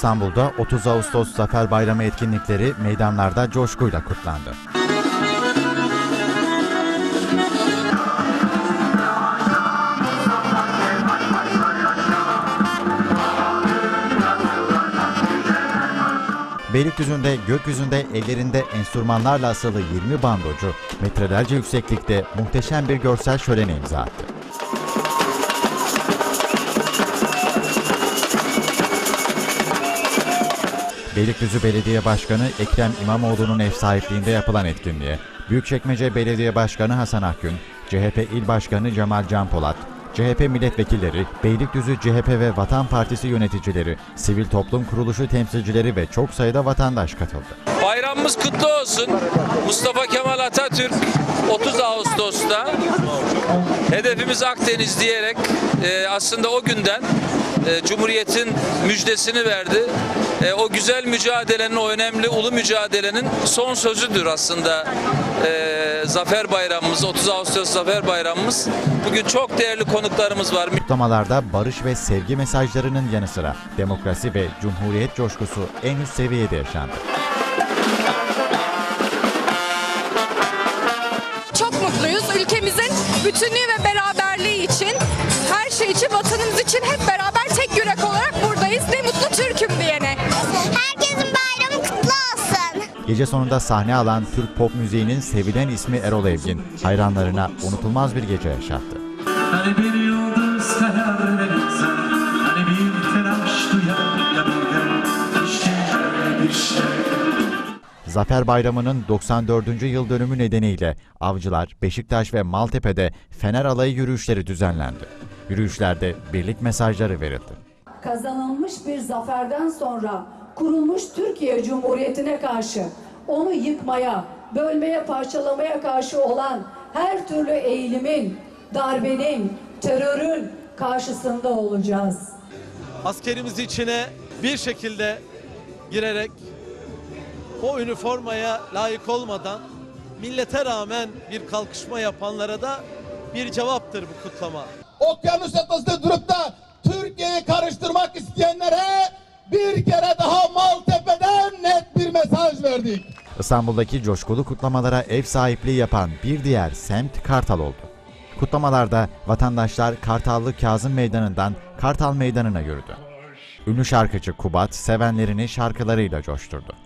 İstanbul'da 30 Ağustos Zafer Bayramı etkinlikleri meydanlarda coşkuyla kutlandı. Beylikdüzü'nde gökyüzünde ellerinde enstrümanlarla asılı 20 bandocu metrelerce yükseklikte muhteşem bir görsel şölene imza attı. Beylikdüzü Belediye Başkanı Ekrem İmamoğlu'nun ev sahipliğinde yapılan etkinliğe Büyükçekmece Belediye Başkanı Hasan Akgün, CHP İl Başkanı Cemal Can Polat, CHP milletvekilleri, Beylikdüzü CHP ve Vatan Partisi yöneticileri, sivil toplum kuruluşu temsilcileri ve çok sayıda vatandaş katıldı. Bayramımız kutlu olsun. Mustafa Kemal Atatürk 30 Ağustos'ta hedefimiz Akdeniz diyerek e, aslında o günden e, Cumhuriyet'in müjdesini verdi. E, o güzel mücadelenin, o önemli ulu mücadelenin son sözüdür aslında e, Zafer Bayramımız, 30 Ağustos Zafer Bayramımız. Bugün çok değerli konuklarımız var. Kutlamalarda barış ve sevgi mesajlarının yanı sıra demokrasi ve cumhuriyet coşkusu en üst seviyede yaşandı. Çok mutluyuz. Ülkemizin bütünlüğü ve beraberliği için, her şey için, vatanımız için hep beraber Gece sonunda sahne alan Türk pop müziğinin sevilen ismi Erol Evgin, hayranlarına unutulmaz bir gece yaşattı. Hani bir yıldız Hani bir telaş duyar yanında İşte öyle bir şey Zafer Bayramı'nın 94. yıl dönümü nedeniyle avcılar Beşiktaş ve Maltepe'de Fener Alayı yürüyüşleri düzenlendi. Yürüyüşlerde birlik mesajları verildi. kazanılmış bir zaferden sonra kurulmuş Türkiye Cumhuriyeti'ne karşı onu yıkmaya, bölmeye, parçalamaya karşı olan her türlü eğilimin, darbenin, terörün karşısında olacağız. askerimiz içine bir şekilde girerek o üniformaya layık olmadan millete rağmen bir kalkışma yapanlara da bir cevaptır bu kutlama. okyanus ortasında durup da Türkiye'yi karıştırmak isteyenlere bir kere verdik. İstanbul'daki coşkulu kutlamalara ev sahipliği yapan bir diğer semt Kartal oldu. Kutlamalarda vatandaşlar Kartallı Kazım Meydanı'ndan Kartal Meydanı'na yürüdü. Ünlü şarkıcı Kubat sevenlerini şarkılarıyla coşturdu.